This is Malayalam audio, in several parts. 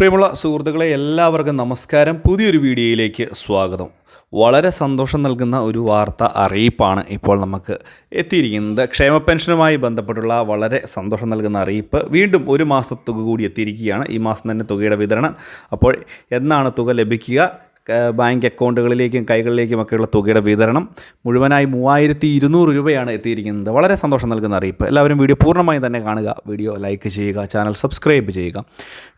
പ്രിയമുള്ള സുഹൃത്തുക്കളെ എല്ലാവർക്കും നമസ്കാരം. പുതിയൊരു വീഡിയോയിലേക്ക് സ്വാഗതം. വളരെ സന്തോഷം നൽകുന്ന ഒരു വാർത്ത അറിയിപ്പാണ് ഇപ്പോൾ നമുക്ക് എത്തിയിരിക്കുന്നത്. ക്ഷേമ പെൻഷനുമായി ബന്ധപ്പെട്ടുള്ള വളരെ സന്തോഷം നൽകുന്ന അറിയിപ്പ് വീണ്ടും ഒരു മാസത്തുക തുക കൂടി എത്തിയിരിക്കുകയാണ്. ഈ മാസം തന്നെ തുകയുടെ വിതരണം. അപ്പോൾ എന്നാണ് തുക ലഭിക്കുക? ബാങ്ക് അക്കൗണ്ടുകളിലേക്കും കൈകളിലേക്കും ഒക്കെയുള്ള തുകയുടെ വിതരണം മുഴുവനായി മൂവായിരത്തി ഇരുന്നൂറ് രൂപയാണ് എത്തിയിരിക്കുന്നത്. വളരെ സന്തോഷം നൽകുന്ന അറിയിപ്പ്. എല്ലാവരും വീഡിയോ പൂർണമായും തന്നെ കാണുക. വീഡിയോ ലൈക്ക് ചെയ്യുക ചാനൽ സബ്സ്ക്രൈബ് ചെയ്യുക.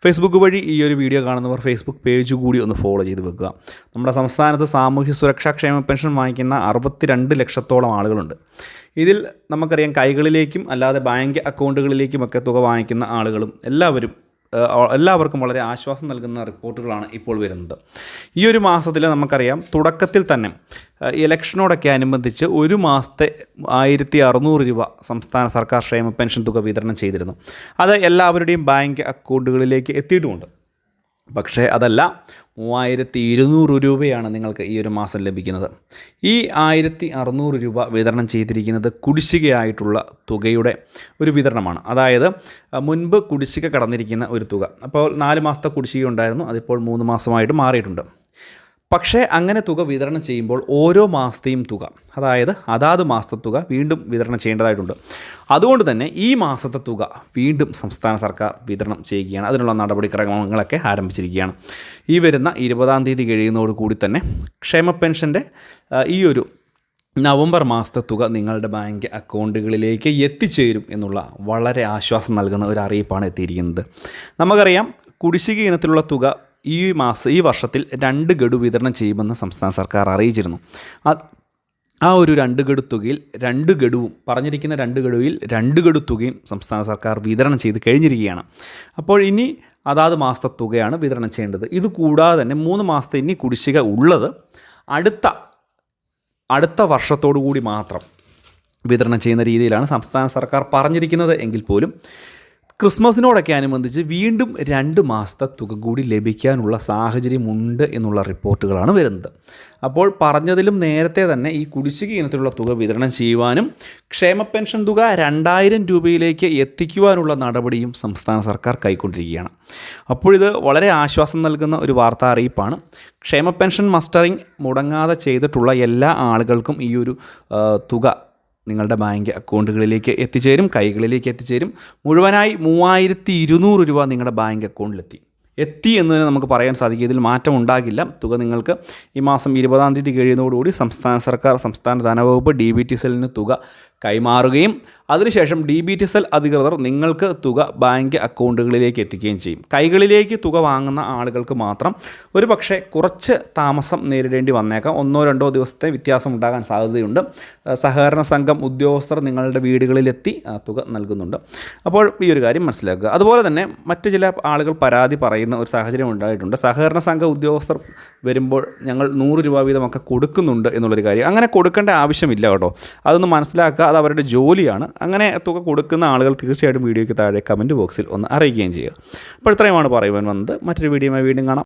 ഫേസ്ബുക്ക് വഴി ഈ ഒരു വീഡിയോ കാണുന്നവർ ഫേസ്ബുക്ക് പേജ് കൂടി ഒന്ന് ഫോളോ ചെയ്ത് വെക്കുക. നമ്മുടെ സംസ്ഥാനത്ത് സാമൂഹ്യ സുരക്ഷാ ക്ഷേമ പെൻഷൻ വാങ്ങിക്കുന്ന അറുപത്തിരണ്ട് ലക്ഷത്തോളം ആളുകളുണ്ട്. ഇതിൽ നമുക്കറിയാം കൈകളിലേക്കും അല്ലാതെ ബാങ്ക് അക്കൗണ്ടുകളിലേക്കുമൊക്കെ തുക വാങ്ങിക്കുന്ന ആളുകളും എല്ലാവരും എല്ലാവർക്കും വളരെ ആശ്വാസം നൽകുന്ന റിപ്പോർട്ടുകളാണ് ഇപ്പോൾ വരുന്നത്. ഈ ഒരു മാസത്തിൽ നമുക്കറിയാം തുടക്കത്തിൽ തന്നെ ഇലക്ഷനോടൊക്കെ അനുബന്ധിച്ച് ഒരു മാസത്തെ ആയിരത്തി അറുന്നൂറ് രൂപ സംസ്ഥാന സർക്കാർ ക്ഷേമ പെൻഷൻ തുക വിതരണം ചെയ്തിരുന്നു. അത് എല്ലാവരുടെയും ബാങ്ക് അക്കൗണ്ടുകളിലേക്ക് എത്തിയിട്ടുമുണ്ട്. പക്ഷേ അതല്ല മൂവായിരത്തി ഇരുന്നൂറ് രൂപയാണ് നിങ്ങൾക്ക് ഈ ഒരു മാസം ലഭിക്കുന്നത്. ഈ ആയിരത്തി അറുന്നൂറ് രൂപ വിതരണം ചെയ്തിരിക്കുന്നത് കുടിശ്ശികയായിട്ടുള്ള തുകയുടെ ഒരു വിതരണമാണ്. അതായത് മുൻപ് കുടിശ്ശിക കടന്നിരിക്കുന്ന ഒരു തുക. അപ്പോൾ നാല് മാസത്തെ കുടിശ്ശിക ഉണ്ടായിരുന്നു അതിപ്പോൾ മൂന്ന് മാസമായിട്ട് മാറിയിട്ടുണ്ട്. പക്ഷേ അങ്ങനെ തുക വിതരണം ചെയ്യുമ്പോൾ ഓരോ മാസത്തെയും തുക അതായത് അതാത് മാസത്തെ തുക വീണ്ടും വിതരണം ചെയ്യേണ്ടതായിട്ടുണ്ട്. അതുകൊണ്ട് തന്നെ ഈ മാസത്തെ തുക വീണ്ടും സംസ്ഥാന സർക്കാർ വിതരണം ചെയ്യുകയാണ്. അതിനുള്ള നടപടിക്രമങ്ങളൊക്കെ ആരംഭിച്ചിരിക്കുകയാണ്. ഈ വരുന്ന ഇരുപതാം തീയതി കഴിയുന്നതോട് കൂടി തന്നെ ക്ഷേമ പെൻഷന്റെ ഈ ഒരു നവംബർ മാസത്തെ തുക നിങ്ങളുടെ ബാങ്ക് അക്കൗണ്ടുകളിലേക്ക് എത്തിച്ചേരും എന്നുള്ള വളരെ ആശ്വാസം നൽകുന്ന ഒരു അറിയിപ്പാണ് എത്തിയിരിക്കുന്നത്. നമുക്കറിയാം കുടിശ്ശിക ഇനത്തിലുള്ള തുക ഈ മാസം ഈ വർഷത്തിൽ രണ്ട് ഗഡു വിതരണം ചെയ്യുമെന്ന് സംസ്ഥാന സർക്കാർ അറിയിച്ചിരുന്നു. ആ ഒരു രണ്ട് ഗഡു തുകയിൽ രണ്ട് ഗഡുവും പറഞ്ഞിരിക്കുന്ന രണ്ട് ഗഡുവിൽ രണ്ട് ഗഡു തുകയും സംസ്ഥാന സർക്കാർ വിതരണം ചെയ്ത് കഴിഞ്ഞിരിക്കുകയാണ്. അപ്പോൾ ഇനി അതാത് മാസത്തെ തുകയാണ് വിതരണം ചെയ്യേണ്ടത്. ഇത് കൂടാതെ തന്നെ മൂന്ന് മാസത്തെ ഇനി കുടിശ്ശിക ഉള്ളത് അടുത്ത അടുത്ത വർഷത്തോടു കൂടി മാത്രം വിതരണം ചെയ്യുന്ന രീതിയിലാണ് സംസ്ഥാന സർക്കാർ പറഞ്ഞിരിക്കുന്നത് എങ്കിൽ പോലും ക്രിസ്മസിനോടൊക്കെ അനുബന്ധിച്ച് വീണ്ടും രണ്ട് മാസത്തെ തുക കൂടി ലഭിക്കാനുള്ള സാഹചര്യമുണ്ട് എന്നുള്ള റിപ്പോർട്ടുകളാണ് വരുന്നത്. അപ്പോൾ പറഞ്ഞതിലും നേരത്തെ തന്നെ ഈ കുടിശ്ശിക ഇനത്തിലുള്ള തുക വിതരണം ചെയ്യുവാനും ക്ഷേമ പെൻഷൻ തുക രണ്ടായിരം രൂപയിലേക്ക് എത്തിക്കുവാനുള്ള നടപടിയും സംസ്ഥാന സർക്കാർ കൈക്കൊണ്ടിരിക്കുകയാണ്. അപ്പോഴിത് വളരെ ആശ്വാസം നൽകുന്ന ഒരു വാർത്താ അറിയിപ്പാണ്. ക്ഷേമ പെൻഷൻ മസ്റ്ററിംഗ് മുടങ്ങാതെ ചെയ്തിട്ടുള്ള എല്ലാ ആളുകൾക്കും ഈ ഒരു തുക നിങ്ങളുടെ ബാങ്ക് അക്കൗണ്ടുകളിലേക്ക് എത്തിച്ചേരും കൈകളിലേക്ക് എത്തിച്ചേരും. മുഴുവനായി മൂവായിരത്തി ഇരുന്നൂറ് രൂപ നിങ്ങളുടെ ബാങ്ക് അക്കൗണ്ടിലെത്തി. എത്തി എന്ന് തന്നെ നമുക്ക് പറയാൻ സാധിക്കും. ഇതിൽ മാറ്റം ഉണ്ടാകില്ല. തുക നിങ്ങൾക്ക് ഈ മാസം ഇരുപതാം തീയതി കഴിയുന്നതോടുകൂടി സംസ്ഥാന സർക്കാർ സംസ്ഥാന ധനവകുപ്പ് ഡി ബി ടി സെല്ലിന് തുക കൈമാറുകയും അതിനുശേഷം ഡി ബി ടി സെൽ അധികൃതർ നിങ്ങൾക്ക് തുക ബാങ്ക് അക്കൗണ്ടുകളിലേക്ക് എത്തിക്കുകയും ചെയ്യും. കൈകളിലേക്ക് തുക വാങ്ങുന്ന ആളുകൾക്ക് മാത്രം ഒരു പക്ഷേ കുറച്ച് താമസം നേരിടേണ്ടി വന്നേക്കാം. ഒന്നോ രണ്ടോ ദിവസത്തെ വ്യത്യാസം ഉണ്ടാകാൻ സാധ്യതയുണ്ട് സഹകരണ സംഘം ഉദ്യോഗസ്ഥർ നിങ്ങളുടെ വീടുകളിലെത്തി തുക നൽകുന്നുണ്ട്. അപ്പോൾ ഈ ഒരു കാര്യം മനസ്സിലാക്കുക. അതുപോലെ തന്നെ മറ്റ് ചില ആളുകൾ പരാതി പറയുന്ന ഒരു സാഹചര്യം ഉണ്ടായിട്ടുണ്ട്. സഹകരണ സംഘ ഉദ്യോഗസ്ഥർ വരുമ്പോൾ ഞങ്ങൾ നൂറ് രൂപ വീതമൊക്കെ കൊടുക്കുന്നുണ്ട് എന്നുള്ളൊരു കാര്യം. അങ്ങനെ കൊടുക്കേണ്ട ആവശ്യമില്ല കേട്ടോ. അതൊന്ന് മനസ്സിലാക്കുക. അത് അവരുടെ ജോലിയാണ്. അങ്ങനെ തുക കൊടുക്കുന്ന ആളുകൾ തീർച്ചയായിട്ടും വീഡിയോയ്ക്ക് താഴെ കമന്റ് ബോക്സിൽ ഒന്ന് അറിയിക്കുകയും ചെയ്യുക. അപ്പോൾ ഇത്രയുമാണ് പറയുവാൻ വന്നത്. മറ്റൊരു വീഡിയോയുമായി വീണ്ടും കാണാം.